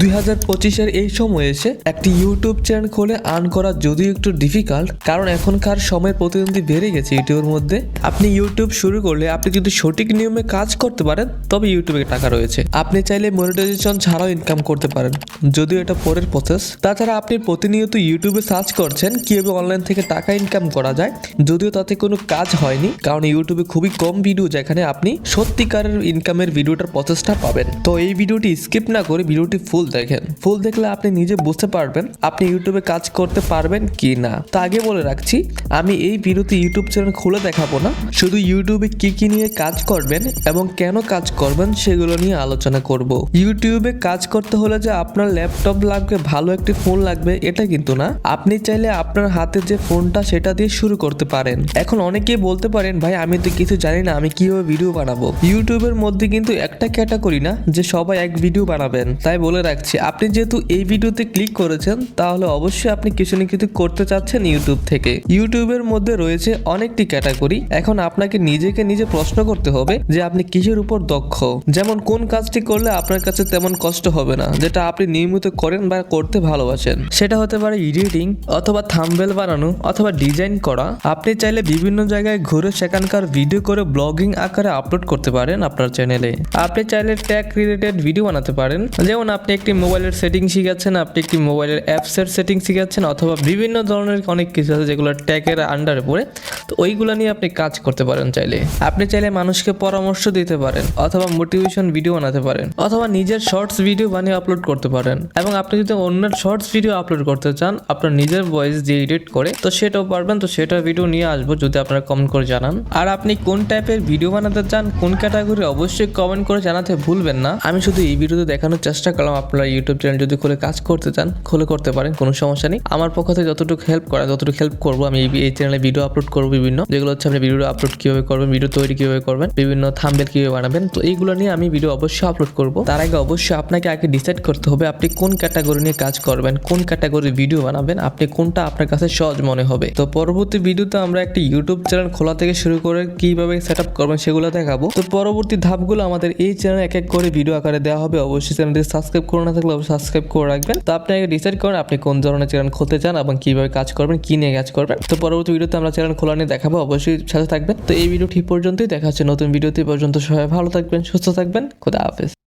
দুই হাজার পঁচিশের এই সময় এসে একটি ইউটিউব চ্যানেল খুলে আর্ন করা যদিও একটু ডিফিকাল্ট কারণ এখনকার সময় প্রতিদ্বন্দ্বী বেড়ে গেছে ইউটিউবের মধ্যে। আপনি ইউটিউব শুরু করলে আপনি যদি সঠিক নিয়মে কাজ করতে পারেন, তবে ইউটিউবে টাকা রয়েছে। আপনি চাইলে মনিটাইজেশন ছাড়াও ইনকাম করতে পারেন, যদিও এটা পরের প্রসেস তাছাড়া আপনি প্রতিনিয়ত ইউটিউবে সার্চ করছেন, কীভাবে অনলাইন থেকে টাকা ইনকাম করা যায়, যদিও তাতে কোনো কাজ হয়নি, কারণ ইউটিউবে খুবই কম ভিডিও যেখানে আপনি সত্যিকারের ইনকামের ভিডিওটার প্রসেসটা পাবেন। তো এই ভিডিওটি স্কিপ না করে ভিডিওটি ফুল দেখেন। ফুল দেখলে আপনি নিজে বুঝতে পারবেন আপনি ইউটিউবে কাজ করতে পারবেন কি না। তা আগে বলে রাখছি, আমি এই ভিডিওতে ইউটিউব চ্যানেল খুলে দেখাবো না। শুধু ইউটিউবে কি কি নিয়ে কাজ করবেন এবং কেন কাজ করবেন সেগুলো নিয়ে আলোচনা করব। ইউটিউবে কাজ করতে হলে যে আপনার ল্যাপটপ লাগবে, ভালো একটি ফোন লাগবে, এটা কিন্তু না। আপনি চাইলে আপনার হাতে যে ফোনটা সেটা দিয়ে শুরু করতে পারেন। এখন অনেকেই বলতে পারেন, ভাই, আমি তো কিছু জানি না, আমি কীভাবে ভিডিও বানাবো? ইউটিউবের মধ্যে কিন্তু একটা ক্যাটাগরি না, যে সবাই এক ভিডিও বানাবেন। তাই বলে রাখছি। আপনি যেহেতু এই ভিডিওতে ক্লিক করেছেন, তাহলে অবশ্যই আপনি কিছু না কিছু করতে চাচ্ছেন ইউটিউব থেকে। ইউটিউবের মধ্যে রয়েছে অনেকটি ক্যাটাগরি এখন আপনাকে নিজেকে নিজে প্রশ্ন করতে হবে যে আপনি কিসের উপর দক্ষ? যেমন কোন কাজটি করলে আপনার কাছে তেমন কষ্ট হবে না, যেটা আপনি নিয়মিত করেন বা করতে ভালোবাসেন। সেটা হতে পারে এডিটিং অথবা থাম্বেল বানানো অথবা ডিজাইন করা। আপনি চাইলে বিভিন্ন জায়গায় ঘুরে সেখানকার ভিডিও করে ব্লগিং আকারে আপলোড করতে পারেন আপনার চ্যানেলে আপনি চাইলে ট্যাগ রিলেটেড ভিডিও বানাতে পারেন। যেমন আপনি একটি মোবাইলের সেটিং শিখাচ্ছেন, আপনি একটি মোবাইলের অ্যাপসের সেটিং শিখাচ্ছেন, অথবা বিভিন্ন ধরনের অনেক কিছু আছে যেগুলো ট্যাকের আন্ডারে পড়ে। তো ওইগুলো নিয়ে আপনি কাজ করতে পারেন চাইলে। আপনি চাইলে মানুষকে পরামর্শ দিতে পারেন, অথবা মোটিভেশন ভিডিও বানাতে পারেন, অথবা নিজের শর্টস ভিডিও বানিয়ে আপলোড করতে পারেন। এবং আপনি যদি অন্যের শর্টস ভিডিও আপলোড করতে চান, আপনার নিজের ভয়েস দিয়ে এডিট করে, তো সেটাও পারবেন, তো সেটা ভিডিও নিয়ে আসব যদি আপনারা কমেন্ট করে জানান। আর আপনি কোন টাইপের ভিডিও বানাতে চান, কোন ক্যাটাগরি অবশ্যই কমেন্ট করে জানাতে ভুলবেন না। আমি শুধু এই ভিডিওতে দেখানোর চেষ্টা করলাম, আপনারা ইউটিউব চ্যানেল যদি খুলে কাজ করতে চান, খুলে করতে পারেন, কোনো সমস্যা নেই। আমার পক্ষ থেকে যতটুকু হেল্প করা, যতটুকু হেল্প করব, আমি এই- চ্যানেলে ভিডিও আপলোড করব বিভিন্ন, যেগুলো হচ্ছে আপনি ভিডিও আপলোড কীভাবে করবেন ভিডিও তৈরি কীভাবে করবেন, বিভিন্ন থাম্বেল কীভাবে বানাবেন, তো এইগুলো নিয়ে আমি ভিডিও অবশ্যই আপলোড করব। তার আগে অবশ্যই আপনাকে আগে ডিসাইড করতে হবে আপনি কোন ক্যাটাগরি নিয়ে কাজ করবেন, কোন ক্যাটাগরির ভিডিও বানাবেন, আপনি কোনটা আপনার কাছে সহজ মনে হবে। তো পরবর্তী ভিডিওতে আমরা একটি ইউটিউব চ্যানেল খোলা থেকে শুরু করে কীভাবে সেট আপ করবেন সেগুলো দেখাবো। তো পরবর্তী ধাপগুলো আমাদের এই চ্যানেল এক এক করে ভিডিও আকারে দেওয়া হবে। অবশ্যই চ্যানেলটি সাবস্ক্রাইব করে না থাকলে অবশ্যই সাবস্ক্রাইব করে রাখবেন। তো আপনি আগে ডিসাইড করেন আপনি কোন ধরনের চ্যানেল খুলতে চান এবং কীভাবে কাজ করবেন, কি নিয়ে কাজ করবেন। তো পরবর্তী ভিডিওতে আমরা চ্যানেল খোলা নিয়ে দেখাবো, অবশ্যই সাথে থাকবেন। তো এই ভিডিও ঠিক পর্যন্তই। দেখা হচ্ছে নতুন ভিডিওতে। পর্যন্ত সবাই ভালো থাকবেন, সুস্থ থাকবেন। খুদা হাফেজ।